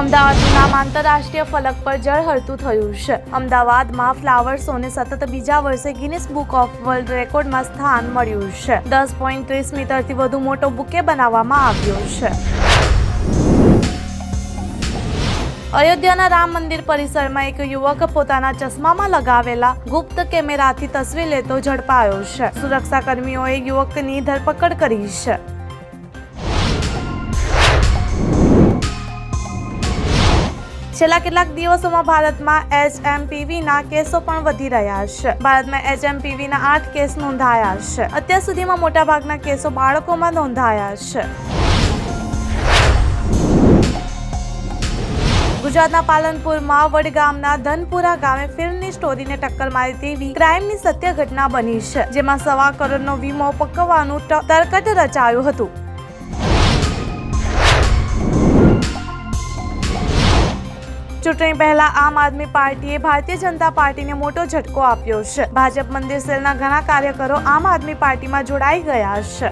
અમદાવાદનું નામ આંતરરાષ્ટ્રીય ફલક પર જળહળતું થયું છે. અમદાવાદમાં ફ્લાવર શોને સતત બીજા વર્ષે ગિનિસ બુક ઓફ વર્લ્ડ રેકોર્ડમાં સ્થાન મળ્યું છે. દસ પોઈન્ટ ત્રીસ મીટરથી વધુ મોટો બુકે બનાવવામાં આવ્યો છે. અયોધ્યાના રામ મંદિર પરિસરમાં એક યુવક પોતાના ચશ્મામાં લગાવેલા ગુપ્ત કેમેરાથી તસવીર લેતો ઝડપાયો છે. સુરક્ષા કર્મીઓએ યુવકની ધરપકડ કરી છે. છેલ્લા કેટલાક દિવસોમાં ભારતમાં એચએમપીવીના કેસો પણ વધી રહ્યા છે. ભારતમાં એચએમપીવીના આઠ કેસ નોંધાયા છે. અત્યાર સુધીમાં મોટાભાગના કેસો બાળકોમાં નોંધાયા છે. ગુજરાતના પાલનપુરમાં વડગામના ધનપુરા ગામે ફિલ્મની સ્ટોરીને ટક્કર મારી તેવી ક્રાઇમની સત્ય ઘટના બની છે, જેમાં સવા કરોડનો વીમો પકવવાનું તરકટ રચાયું હતું. ચૂંટણી પહેલા આમ આદમી પાર્ટીએ ભારતીય જનતા પાર્ટીને મોટો ઝટકો આપ્યો છે. ભાજપ મંદિર સેલના ઘણા કાર્યકરો આમ આદમી પાર્ટીમાં જોડાઈ ગયા છે.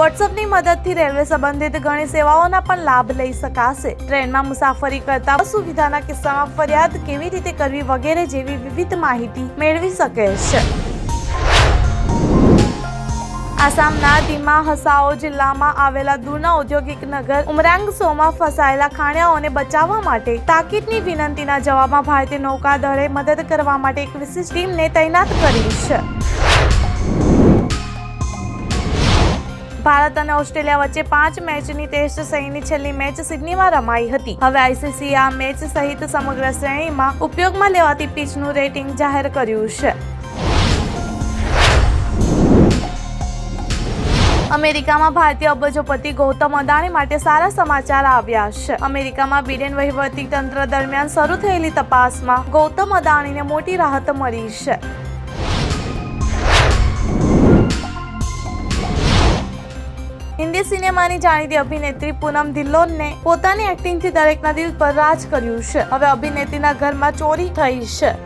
વોટ્સઅપની મદદથી રેલવે સંબંધિત ઘણી સેવાઓના પણ લાભ લઈ શકાશે. ટ્રેનમાં મુસાફરી કરતા સુવિધાના કિસ્સામાં ફરિયાદ કેવી રીતે કરવી વગેરે જેવી વિવિધ માહિતી મેળવી શકે છે. આસામના ધીમા હસાઓ જિલ્લામાં આવેલા દૂરના ઔદ્યોગિક નગર ઉમરાંગ સોમાં ફસાયેલા ખાણિયાઓને બચાવવા માટે તાકીદની વિનંતીના જવાબમાં ભારતીય નૌકાદળે મદદ કરવા માટે એક વિશેષ ટીમને તૈનાત કરી છે. ભારત અને ઓસ્ટ્રેલિયા વચ્ચે પાંચ મેચની ટેસ્ટ શ્રેણીની છેલ્લી મેચ સિડનીમાં રમાઈ હતી. હવે આઈસીસી આ મેચ સહિત સમગ્ર શ્રેણીમાં ઉપયોગમાં લેવાતી પીચનું રેટિંગ જાહેર કર્યું છે. અમેરિકામાં ભારતીય અબજોપતિ ગૌતમ અદાણી માટે સારા સમાચાર આવ્યા છે. અમેરિકામાં બિડેન વહીવટી તંત્ર દરમિયાન શરૂ થયેલી તપાસમાં ગૌતમ અદાણીને મોટી રાહત મળી છે. હિન્દી સિનેમાની જાણીતી અભિનેત્રી પૂનમ ધિલ્લોનને પોતાની એક્ટિંગથી દરેકના દિલ પર રાજ કર્યું છે. હવે અભિનેત્રીના ઘરમાં ચોરી થઈ છે.